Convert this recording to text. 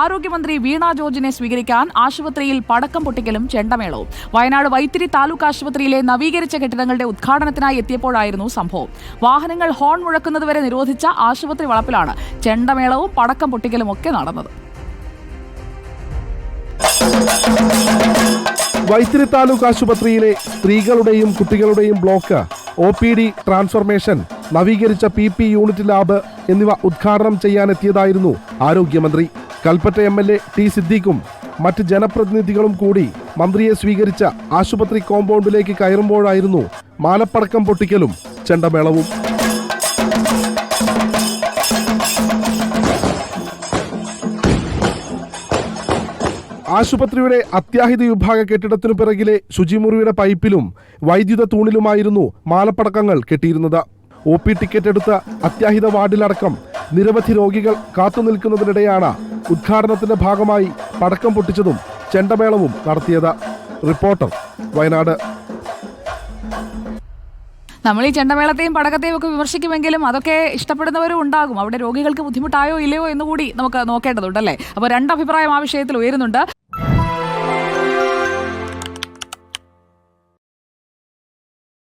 ആരോഗ്യമന്ത്രി വീണ ജോർജിനെ സ്വീകരിക്കാൻ ആശുപത്രിയിൽ പടക്കം പൊട്ടിക്കലും ചെണ്ടമേളവും. വയനാട് വൈത്തിരി താലൂക്ക് ആശുപത്രിയിലെ നവീകരിച്ച കെട്ടിടങ്ങളുടെ ഉദ്ഘാടനത്തിനായി എത്തിയപ്പോഴായിരുന്നു സംഭവം. വാഹനങ്ങൾ ഹോൺ മുഴക്കുന്നതുവരെ നിരോധിച്ച ആശുപത്രി വളപ്പിലാണ് ചെണ്ടമേളവും പടക്കം പൊട്ടിക്കലും ഒക്കെ നടന്നത്. വൈത്തിരി താലൂക്ക് ആശുപത്രിയിലെ സ്ത്രീകളുടെയും കുട്ടികളുടെയും block O P D transformation നവീകരിച്ച പി പി യൂണിറ്റ് ലാബ് എന്നിവ ഉദ്ഘാടനം ചെയ്യാനെത്തിയതായിരുന്നു ആരോഗ്യമന്ത്രി. Kalpetta M L A T സിദ്ദീഖും മറ്റ് ജനപ്രതിനിധികളും കൂടി മന്ത്രിയെ സ്വീകരിച്ച ആശുപത്രി കോമ്പൗണ്ടിലേക്ക് കയറുമ്പോഴായിരുന്നു മാലപ്പടക്കം പൊട്ടിക്കലും ചെണ്ടമേളവും. ആശുപത്രിയുടെ അത്യാഹിത വിഭാഗ കെട്ടിടത്തിനു പിറകിലെ ശുചിമുറിയുടെ പൈപ്പിലും വൈദ്യുത തൂണിലുമായിരുന്നു മാലപ്പടക്കങ്ങൾ കെട്ടിയിരുന്നത്. ഒ പി ടിക്കറ്റ് എടുത്ത അത്യാഹിത വാർഡിലടക്കം നിരവധി രോഗികൾ കാത്തുനിൽക്കുന്നതിനിടെയാണ് ഉദ്ഘാടനത്തിന്റെ ഭാഗമായി പടക്കം പൊട്ടിച്ചതും ചെണ്ടമേളവും നടത്തിയത്. റിപ്പോർട്ടർ വയനാട്. നമ്മൾ ഈ ചെണ്ടമേളത്തെയും പടക്കത്തെയും ഒക്കെ വിമർശിക്കുമെങ്കിലും അതൊക്കെ ഇഷ്ടപ്പെടുന്നവരും ഉണ്ടാകും. അവിടെ രോഗികൾക്ക് ബുദ്ധിമുട്ടായോ ഇല്ലയോ എന്ന് കൂടി നമുക്ക് നോക്കേണ്ടതുണ്ടല്ലേ അപ്പോൾ രണ്ട് അഭിപ്രായം ആ വിഷയത്തിൽ ഉയരുന്നുണ്ട്.